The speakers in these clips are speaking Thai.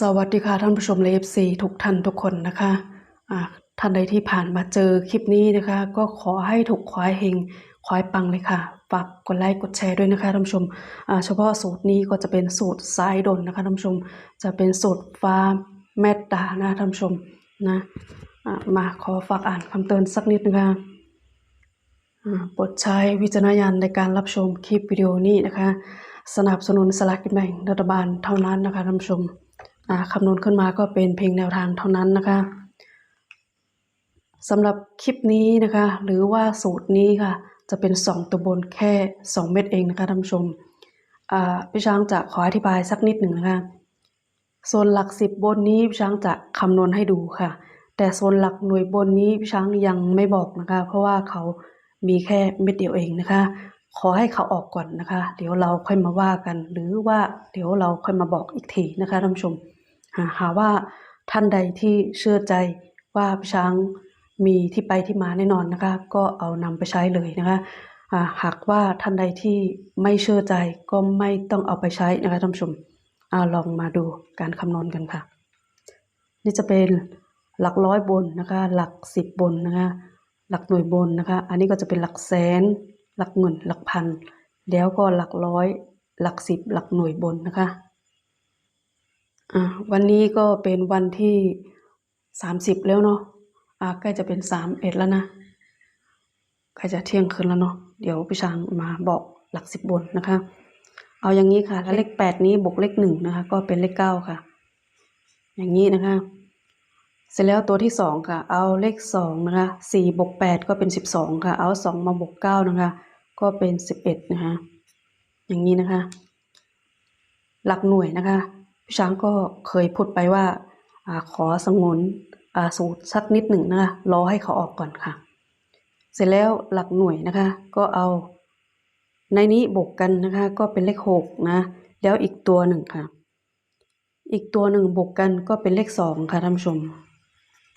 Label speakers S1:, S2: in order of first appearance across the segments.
S1: สวัสดีค่ะท่านผู้ชมเลฟซีทุกท่านทุกคนนะคะอ่าท่านใดที่ผ่านมาเจอคลิปนี้นะคะ ก็ขอให้ถูกขอให้เฮงขอให้ปังเลยค่ะฝากกดไลค์กดแชร์ด้วยนะคะท่านผู้ชมเฉพาะสูตรนี้ก็จะเป็นสูตรสายดนนะคะท่านผู้ชม จะเป็นสูตรฟ้าแมตตานะท่านผู้ชมนะอ่ามาขอฝากอ่านคำเตือนสักนิดนะคะโปรดใช้วิจารณญาณในการรับชมคลิปวิดีโอนี้นะคะ สนับสนุนสลากกินแบ่งรัฐบาลเท่านั้นนะคะท่านผู้ชม คำนวณขึ้นมาก็เป็นเพียงแนวทางเท่านั้นนะคะสำหรับคลิปนี้นะคะ หรือว่าสูตรนี้ค่ะ จะเป็น 2 ตัวบนแค่ 2 เม็ดเองนะคะท่านผู้ชมพี่ช้างจะขออธิบายสักนิดหนึ่งนะคะส่วนหลักสิบบนนี้พี่ช้างจะคำนวณให้ดูค่ะ แต่ส่วนหลักหน่วยบนนี้พี่ช้างยังไม่บอกนะคะ เพราะว่าเขามีแค่เม็ดเดียวเองนะคะ ขอให้เขาออกก่อนนะคะ เดี๋ยวเราค่อยมาว่ากัน หรือว่าเดี๋ยวเราค่อยมาบอกอีกทีนะคะท่านผู้ชม หาว่าท่านใดที่เชื่อใจว่าพี่ช้างมีที่ไปที่มาแน่นอนนะคะ ก็เอานำไปใช้เลยนะคะหากว่าท่านใดที่ไม่เชื่อใจก็ไม่ต้องเอาไปใช้นะคะท่านผู้ชมอลองมาดูการคำนวณกันค่ะ นี่จะเป็นหลักร้อยบนนะคะหลักสิบบนนะคะหลักหน่วยบนนะคะ อันนี้ก็จะเป็นหลักแสน หลักหมื่นหลักพัน แล้วก็หลักร้อย หลักสิบหลักหน่วยบนนะคะ อ่าวันนี้ก็เป็นวันที่สามสิบแล้วเนาะอ่าใกล้จะเป็นสามเอ็ดแล้วนะใกล้จะเที่ยงคืนแล้วเนาะเดี๋ยวพี่ช้างมาบอกหลักสิบบนนะคะ เอาอย่างนี้ค่ะถ้าเลขแปดนี้บวกเลขหนึ่งนะคะ ก็เป็นเลขเก้าค่ะ อย่างนี้นะคะ เสร็จแล้วตัวที่สองค่ะ เอาเลขสองนะคะสี่บวกแปดก็เป็นสิบสองค่ะ เอาสองมาบวกเก้านะคะ ก็เป็นสิบเอ็ดนะคะ อย่างนี้นะคะ หลักหน่วยนะคะพี่ ช้างก็เคยพูดไปว่าอขอสงวนสูตรสักนิดหนึ่งนะคะรอให้เขาออกก่อนค่ะ เสร็จแล้วหลักหน่วยนะคะ ก็เอาในนี้บวกกันนะคะ ก็เป็นเลขหกนะ แล้วอีกตัวหนึ่งค่ะ อีกตัวหนึ่งบวกกันก็เป็นเลขสองค่ะท่านผู้ชม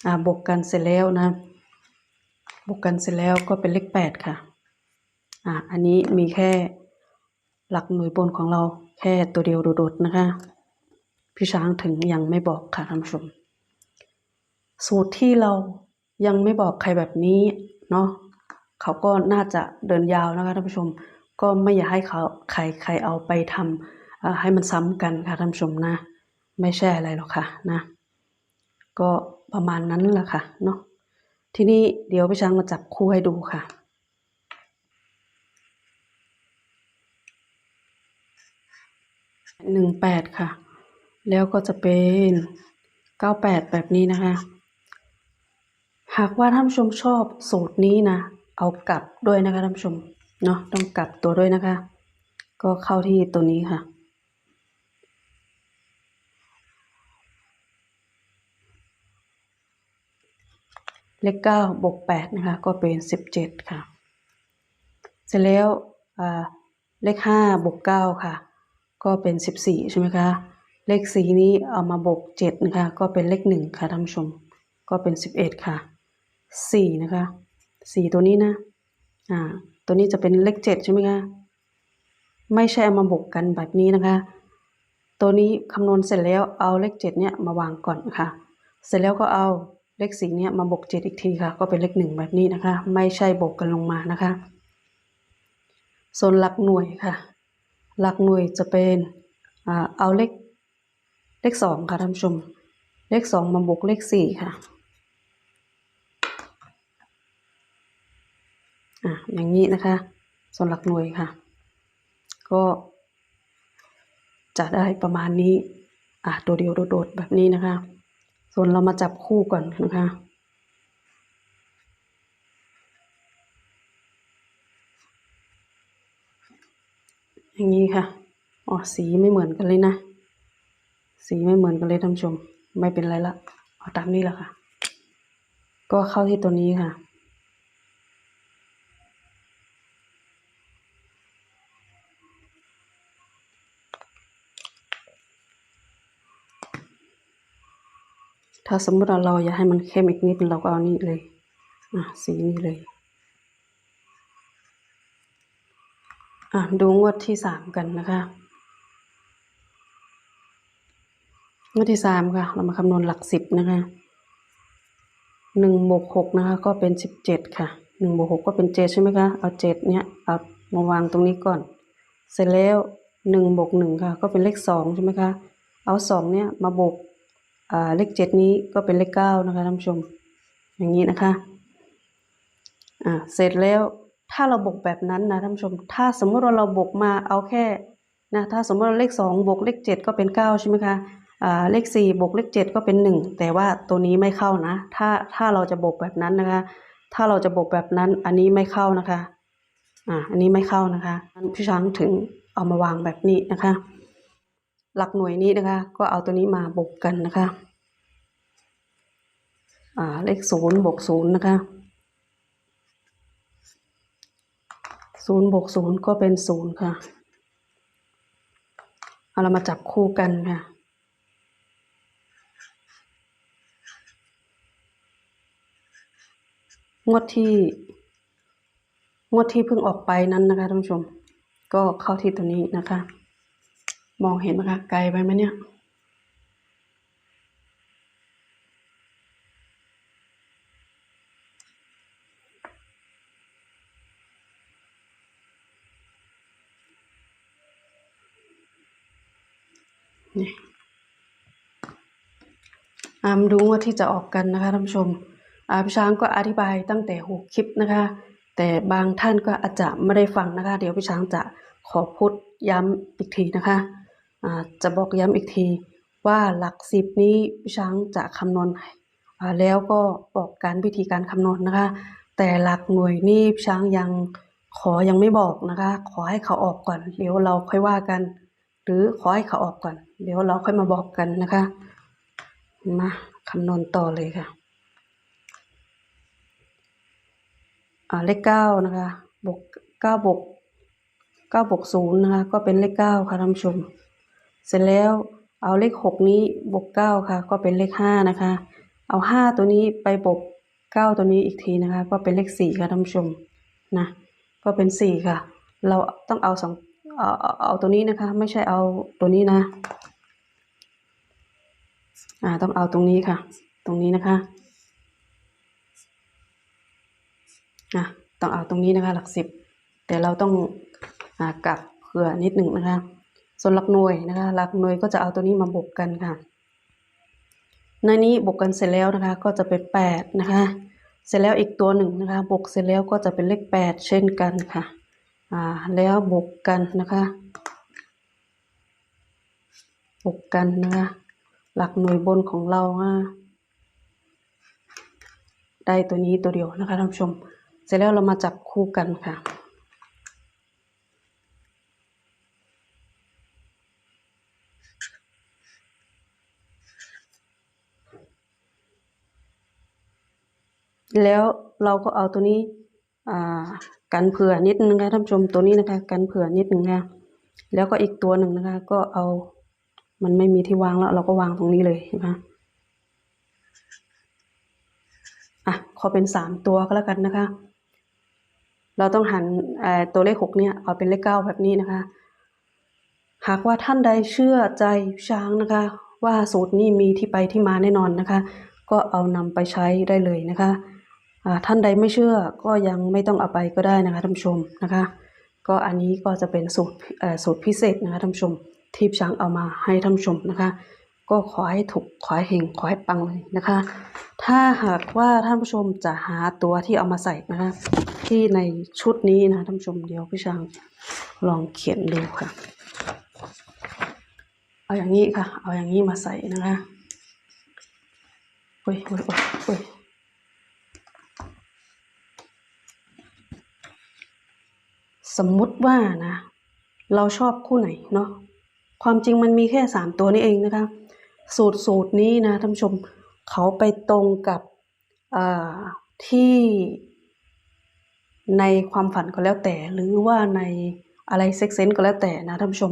S1: อ่าบวกกันเสร็จแล้วนะบวกกันเสร็จแล้วก็เป็นเลขแปดค่ะอ่าอันนี้มีแค่หลักหน่วยบนของเราแค่ตัวเดียวโดดๆนะคะ พี่ช้างถึงยังไม่บอกค่ะท่านผู้ชม สูตรที่เรายังไม่บอกใครแบบนี้เนาะเขาก็น่าจะเดินยาวนะคะท่านผู้ชม ก็ไม่อยากให้เขาใครใครเอาไปทำให้มันซ้ำกันค่ะท่านผู้ชมนะ ไม่ใช่อะไรหรอกค่ะนะ ก็ประมาณนั้นแหละค่ะเนาะทีนี้เดี๋ยวพี่ช้างมาจับคู่ให้ดูค่ะหนึ่งแปดค่ะ แล้วก็จะเป็นเก้าแปดแบบนี้นะคะ หากว่าท่านผู้ชมชอบสูตรนี้นะ เอากลับด้วยนะคะท่านผู้ชม เนาะต้องกลับตัวด้วยนะคะ ก็เข้าที่ตัวนี้ค่ะ เลขเก้าบวกแปดนะคะ ก็เป็นสิบเจ็ดค่ะ เสร็จแล้วเลขห้าบวกเก้าค่ะ ก็เป็นสิบสี่ใช่ไหมคะ เลขสีนี้เอามาบวกเจ็ดนะคะ ก็เป็นเลขหนึ่งค่ะท่านผู้ชม ก็เป็นสิบเอ็ดค่ะสี่นะคะสี่ตัวนี้นะ อ่า ตัวนี้จะเป็นเลขเจ็ดใช่ไหมคะไม่ใช่เอามาบวกกันแบบนี้นะคะ ตัวนี้คำนวณเสร็จแล้วเอาเลขเจ็ดเนี่ยมาวางก่อนค่ะ เสร็จแล้วก็เอาเลขสี่เนี่ยมาบวกเจ็ดอีกทีค่ะ ก็เป็นเลขหนึ่งแบบนี้นะคะ ไม่ใช่บวกกันลงมานะคะส่วนหลักหน่วยค่ะ หลักหน่วยจะเป็นเอาเลข เลขสองค่ะท่านผู้ชม เลขสองมาบวกเลขสี่ค่ะอะอย่างนี้นะคะ ส่วนหลักหน่วยค่ะ ก็จะได้ประมาณนี้อะตัวเดียวโดดๆแบบนี้นะคะ ส่วนเรามาจับคู่ก่อนนะคะอย่างนี้ค่ะ อ๋อ สีไม่เหมือนกันเลยนะ สีไม่เหมือนกันเลยท่านผู้ชม ไม่เป็นไรละเอาตามนี้แหละค่ะ ก็เข้าที่ตัวนี้ค่ะ ถ้าสมมติเราอยากให้มันเข้มอีกนิดเราก็เอานี่เลยอะสีนี้เลยอะดูงวดที่สามกันนะคะ งวดที่สามค่ะ เรามาคำนวณหลักสิบนะคะหนึ่งบวกหกนะคะ ก็เป็นสิบเจ็ดค่ะหนึ่งบวกหกก็เป็นเจ็ดใช่ไหมคะเอาเจ็ดเนี้ยเอามาวางตรงนี้ก่อน เสร็จแล้วหนึ่งบวกหนึ่งค่ะ ก็เป็นเลขสองใช่ไหมคะเอาสองเนี้ยมาบวกอ่าเลขเจ็ดนี้ก็เป็นเลขเก้านะคะท่านผู้ชม อย่างนี้นะคะอ่าเสร็จแล้วถ้าเราบวกแบบนั้นนะท่านผู้ชม ถ้าสมมติว่าเราบวกมาเอาแค่นะถ้าสมมติว่าเลขสองบวกเลขเจ็ดก็เป็นเก้าใช่ไหมคะ เลขสี่บวกเลขเจ็ดก็เป็นหนึ่งแต่ว่าตัวนี้ไม่เข้านะ ถ้าถ้าเราจะบวกแบบนั้นนะคะ ถ้าเราจะบวกแบบนั้นอันนี้ไม่เข้านะคะอ่าอันนี้ไม่เข้านะคะพี่ช้างถึงเอามาวางแบบนี้นะคะ หลักหน่วยนี้นะคะ ก็เอาตัวนี้มาบวกกันนะคะอ่าเลขศูนย์บวกศูนย์นะคะศูนย์บวกศูนย์ก็เป็นศูนย์ค่ะเอาเรามาจับคู่กันค่ะ งวดที่ งวดที่เพิ่งออกไปนั้นนะคะท่านผู้ชม ก็เข้าที่ตัวนี้นะคะ มองเห็นไหมคะไกลไปไหมเนี่ยนี่อ่ามดูว่าที่จะออกกันนะคะท่านผู้ชม พี่ช้างก็อธิบายตั้งแต่หัวคลิปนะคะ แต่บางท่านก็อาจจะไม่ได้ฟังนะคะ เดี๋ยวพี่ช้างจะขอพูดย้ำอีกทีนะคะอ่าจะบอกย้ำอีกทีว่าหลักสิบนี้พี่ช้างจะคำนวณแล้วก็บอกการวิธีการคำนวณนะคะ แต่หลักหน่วยนี่พี่ช้างยังขอยังไม่บอกนะคะ ขอให้เขาออกก่อน เดี๋ยวเราค่อยว่ากัน หรือขอให้เขาออกก่อน เดี๋ยวเราค่อยมาบอกกันนะคะมาคำนวณต่อเลยค่ะ อ่าเลขเก้านะคะบวกเก้าบวกเก้าบวกศูนย์นะคะก็เป็นเลขเก้าค่ะท่านผู้ชม เสร็จแล้วเอาเลขหกนี้บวกเก้าค่ะ ก็เป็นเลขห้านะคะ เอาห้าตัวนี้ไปบวกเก้าตัวนี้อีกทีนะคะ ก็เป็นเลขสี่ค่ะท่านผู้ชมนะก็เป็นสี่ค่ะ เราต้องเอาสองเอาเอาเอาตัวนี้นะคะ ไม่ใช่เอาตัวนี้นะอ่าต้องเอาตรงนี้ค่ะ ตรงนี้นะคะ อะต้องเอาตรงนี้นะคะ หลักสิบแต่เราต้องอกลับเผื่อนิดหนึ่งนะคะ ส่วนหลักหน่วยนะคะ หลักหน่วยก็จะเอาตัวนี้มาบวกกันค่ะ ในนี้บวกกันเสร็จแล้วนะคะ ก็จะเป็นแปดนะคะ เสร็จแล้วอีกตัวหนึ่งนะคะบวกเสร็จแล้วก็จะเป็นเลขแปดเช่นกันค่ะอ่าแล้วบวกกันนะคะบวกกันนะคะ หลักหน่วยบนของเราได้ตัวนี้ตัวเดียวนะคะท่านผู้ชม เสร็จแล้วเรามาจับคู่กันค่ะ แล้วเราก็เอาตัวนี้อ่ากันเผื่อนิดนึงนะคะท่านผู้ชมตัวนี้นะคะ กันเผื่อนิดนึงนะแล้วก็อีกตัวหนึ่งนะคะ ก็เอามันไม่มีที่วางแล้ว เราก็วางตรงนี้เลยนะคะอะขอเป็นสามตัวก็แล้วกันนะคะ เราต้องหันตัวเลขหกเนี่ยเอาเป็นเลขเก้าแบบนี้นะคะ หากว่าท่านใดเชื่อใจช้างนะคะ ว่าสูตรนี้มีที่ไปที่มาแน่นอนนะคะ ก็เอานำไปใช้ได้เลยนะคะท่านใดไม่เชื่อก็ยังไม่ต้องเอาไปก็ได้นะคะท่านผู้ชมนะคะ ก็อันนี้ก็จะเป็นสูตรสูตรพิเศษนะคะท่านผู้ชมที่ช้างเอามาให้ท่านผู้ชมนะคะ ก็ขอให้ถูกขอให้เฮงขอให้ปังเลยนะคะ ถ้าหากว่าท่านผู้ชมจะหาตัวที่เอามาใส่นะคะ ที่ในชุดนี้นะท่านผู้ชมเดี๋ยวพี่ช้างลองเขียนดูค่ะ เอาอย่างนี้ค่ะ เอาอย่างนี้มาใส่นะคะโอ้ยโอ้ยโอ้ยโอ้ยสมมุติว่านะ เราชอบคู่ไหนเนาะความจริงมันมีแค่สามตัวนี้เองนะคะ สูตรสูตรนี้นะท่านผู้ชมเขาไปตรงกับที่ในความฝันก็แล้วแต่ หรือว่าในอะไรเซ็กเซนก็แล้วแต่นะท่านผู้ชม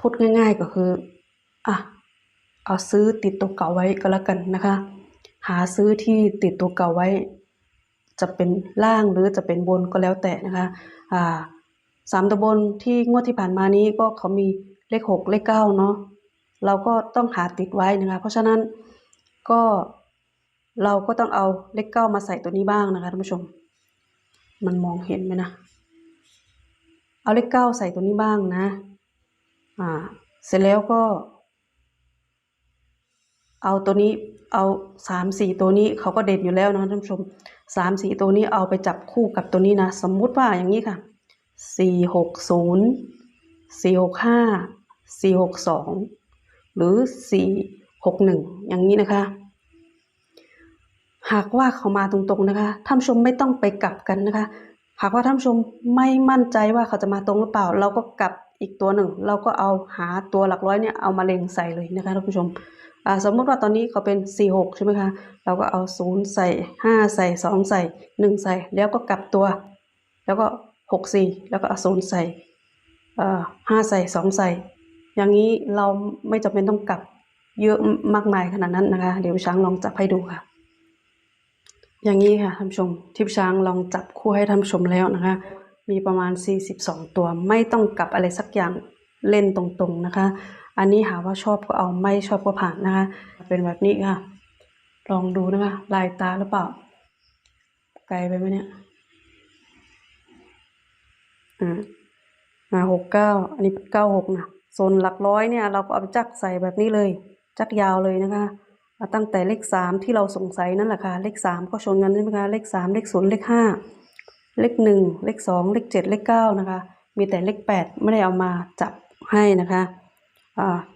S1: พูดง่าย ๆก็คืออะเอาซื้อติดตัวเก่าไว้ก็แล้วกันนะคะ หาซื้อที่ติดตัวเก่าไว้ จะเป็นล่างหรือจะเป็นบนก็แล้วแต่นะคะอ่าสามตะบนที่งวดที่ผ่านมานี้ก็เขามีเลขหกเลขเก้าเนาะ เราก็ต้องหาติดไว้นะคะ เพราะฉะนั้นก็เราก็ต้องเอาเลขเก้ามาใส่ตัวนี้บ้างนะคะท่านผู้ชม มันมองเห็นไหมนะ เอาเลขเก้าใส่ตัวนี้บ้างนะ อ่า เสร็จแล้วก็ เอาตัวนี้เอาสามสี่ตัวนี้เขาก็เด่นอยู่แล้วนะท่านผู้ชมสามสี่ตัวนี้เอาไปจับคู่กับตัวนี้นะ สมมุติว่าอย่างนี้ค่ะสี่หกศูนย์สี่หกห้าสี่หกสอง หรือสี่หกหนึ่งอย่างนี้นะคะ หากว่าเขามาตรงๆนะคะท่านชมไม่ต้องไปกลับกันนะคะ หากว่าท่านชมไม่มั่นใจว่าเขาจะมาตรงหรือเปล่า เราก็กลับอีกตัวหนึ่ง เราก็เอาหาตัวหลักร้อยเนี่ยเอามาเล็งใส่เลยนะคะท่านผู้ชมสมมติว่าตอนนี้เขาเป็นสี่หกใช่ไหมคะเราก็เอาศูนย์ใส่ห้าใส่สองใส่หนึ่งใส่ แล้วก็กลับตัว แล้วก็หกสี่แล้วก็เอาศูนย์ใส่เอ่อห้าใส่สองใส่ อย่างนี้เราไม่จำเป็นต้องกลับเยอะมากมายขนาดนั้นนะคะ เดี๋ยวช้างลองจับให้ดูค่ะ อย่างนี้ค่ะท่านผู้ชมทิพย์ช้างลองจับคู่ให้ท่านผู้ชมแล้วนะคะ มีประมาณ 42 ตัวไม่ต้องกลับอะไรสักอย่างเล่นตรงๆนะคะ อันนี้หาว่าชอบก็เอาไม่ชอบก็ผ่านนะคะ เป็นแบบนี้ค่ะ ลองดูนะคะ ลายตาหรือเปล่า ไกลไปไหมเนี่ยอ่าอ่าหกเก้าอันนี้เก้าหกนะ โซนหลักร้อยเนี่ยเราก็เอาจักใส่แบบนี้เลย จักยาวเลยนะคะอ่าตั้งแต่เลขสามที่เราสงสัยนั่นแหละค่ะ เลขสามก็ชนกันใช่ไหมคะเลขสามเลขศูนย์เลขห้าเลขหนึ่งเลขสองเลขเจ็ดเลขเก้านะคะ มีแต่เลขแปดไม่ได้เอามาจับให้นะคะ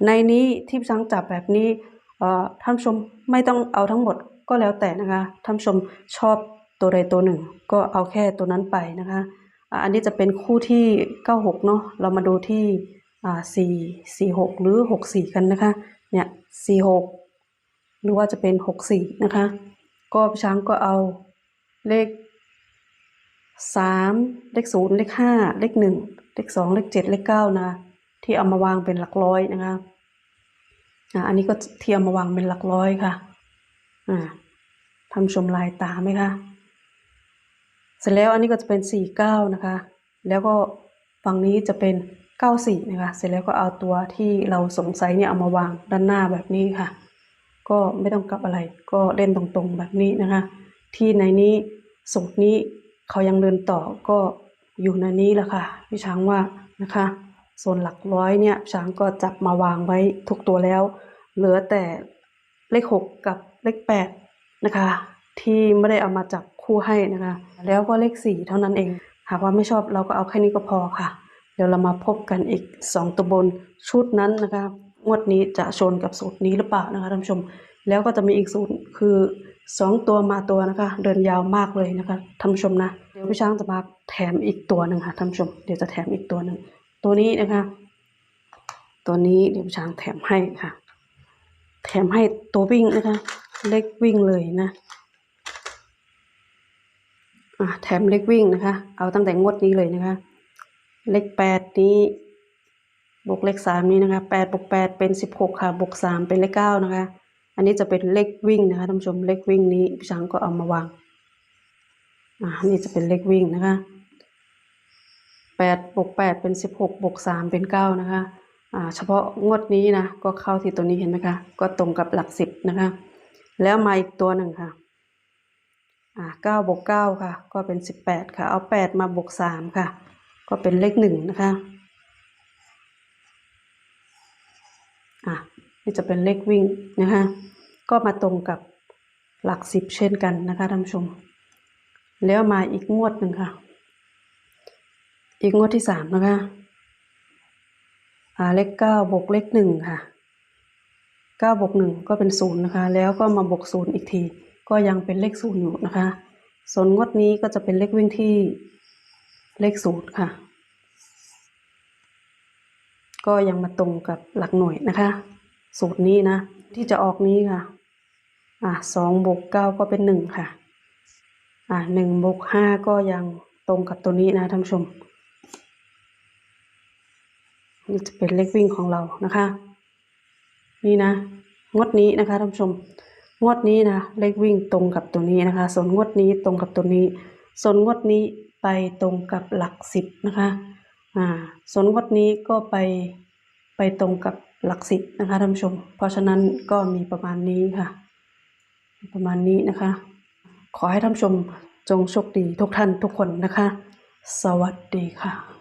S1: ในนี้ที่ช้างจับแบบนี้ท่านชมไม่ต้องเอาทั้งหมดก็แล้วแต่นะคะท่านชมชอบตัวใดตัวหนึ่ง ก็เอาแค่ตัวนั้นไปนะคะ อันนี้จะเป็นคู่ที่เก้าหกเนาะเรามาดูที่ สี่สี่หกหรือหกสี่กันนะคะ เนี่ยสี่หกหรือว่าจะเป็นหกสี่นะคะ ก็ช้างก็เอาเลขสามเลขศูนย์เลขห้าเลขหนึ่งเลขสองเลขเจ็ดเลขเก้านะ ที่เอามาวางเป็นหลักร้อยนะคะอ่าอันนี้ก็ที่เอามาวางเป็นหลักร้อยค่ะอ่าทำชมลายตาไหมคะเสร็จแล้วอันนี้ก็จะเป็นสี่เก้านะคะ แล้วก็ฝั่งนี้จะเป็น เก้าสี่นะคะ เสร็จแล้วก็เอาตัวที่เราสงสัยเนี่ยเอามาวางด้านหน้าแบบนี้ค่ะ ก็ไม่ต้องกลับอะไร ก็เล่นตรงๆแบบนี้นะคะ ที่ในนี้สูตรนี้เขายังเดินต่อก็อยู่ในนี้แหละค่ะ พี่ช้างว่านะคะส่วนหลักร้อยเนี่ยช้างก็จับมาวางไว้ทุกตัวแล้ว เหลือแต่เลขหกกับเลขแปดนะคะ ที่ไม่ได้เอามาจับคู่ให้นะคะ แล้วก็เลขสี่เท่านั้นเอง หากว่าไม่ชอบเราก็เอาแค่นี้ก็พอค่ะ ดี๋ยวเรามาพบกันอีกสองตัวบนชุดนั้นนะคะงวดนี้จะชนกับสูตรนี้หรือเปล่านะคะท่านผู้ชม แล้วก็จะมีอีกสูตรคือสองตัวมาตัวนะคะ เดินยาวมากเลยนะคะท่านผู้ชมนะเดี๋ยวพี่ช้างจะมาแถมอีกตัวหนึ่งค่ะท่านผู้ชมเดี๋ยวจะแถมอีกตัวหนึ่งตัวนี้นะคะ ตัวนี้เดี๋ยวพี่ช้างแถมให้ค่ะ แถมให้ตัววิ่งนะคะ เล็กวิ่งเลยนะอะแถมเล็กวิ่งนะคะ เอาตั้งแต่งวดนี้เลยนะคะ เลขแปดนี้บวกเลขสามนี้นะคะแปดบวกแปดเป็นสิบหกค่ะบวกสามเป็นเลขเก้านะคะ อันนี้จะเป็นเลขวิ่งนะคะท่านผู้ชมเลขวิ่งนี้พี่ช้างก็เอามาวางอ่านี่จะเป็นเลขวิ่งนะคะแปดบวกแปดเป็นสิบหกบวกสามเป็นเก้านะคะอ่าเฉพาะงวดนี้นะก็เข้าที่ตัวนี้เห็นไหมคะก็ตรงกับหลักสิบนะคะ แล้วมาอีกตัวหนึ่งค่ะอ่าเก้าบวกเก้าค่ะ ก็เป็นสิบแปดค่ะ เอาแปดมาบวกสามค่ะ ก็เป็นเลขหนึ่งนะคะอะนี่จะเป็นเลขวิ่งนะคะก็มาตรงกับหลักสิบเช่นกันนะคะท่านผู้ชม แล้วมาอีกงวดหนึ่งค่ะ อีกงวดที่สามนะคะอ่าเลขเก้าบวกเลขหนึ่งค่ะเก้าบวกหนึ่งก็เป็นศูนย์นะคะ แล้วก็มาบวกศูนย์อีกที ก็ยังเป็นเลขศูนย์อยู่นะคะ ส่วนงวดนี้ก็จะเป็นเลขวิ่งที่ เลขศูนย์ค่ะ ก็ยังมาตรงกับหลักหน่วยนะคะ สูตรนี้นะ ที่จะออกนี้ค่ะ อะสองบวกเก้าก็เป็นหนึ่งค่ะ อะหนึ่งบวกห้าก็ยังตรงกับตัวนี้นะท่านผู้ชมนี่จะเป็นเลขวิ่งของเรานะคะ นี่นะ งวดนี้นะคะท่านผู้ชม งวดนี้นะเลขวิ่งตรงกับตัวนี้นะคะ ส่วนงวดนี้ตรงกับตัวนี้ ส่วนงวดนี้ ไปตรงกับหลักสิบนะคะอ่าส่วนงวดนี้ก็ไปไปตรงกับหลักสิบนะคะท่านผู้ชม เพราะฉะนั้นก็มีประมาณนี้ค่ะ ประมาณนี้นะคะ ขอให้ท่านผู้ชมจงโชคดีทุกท่านทุกคนนะคะ สวัสดีค่ะ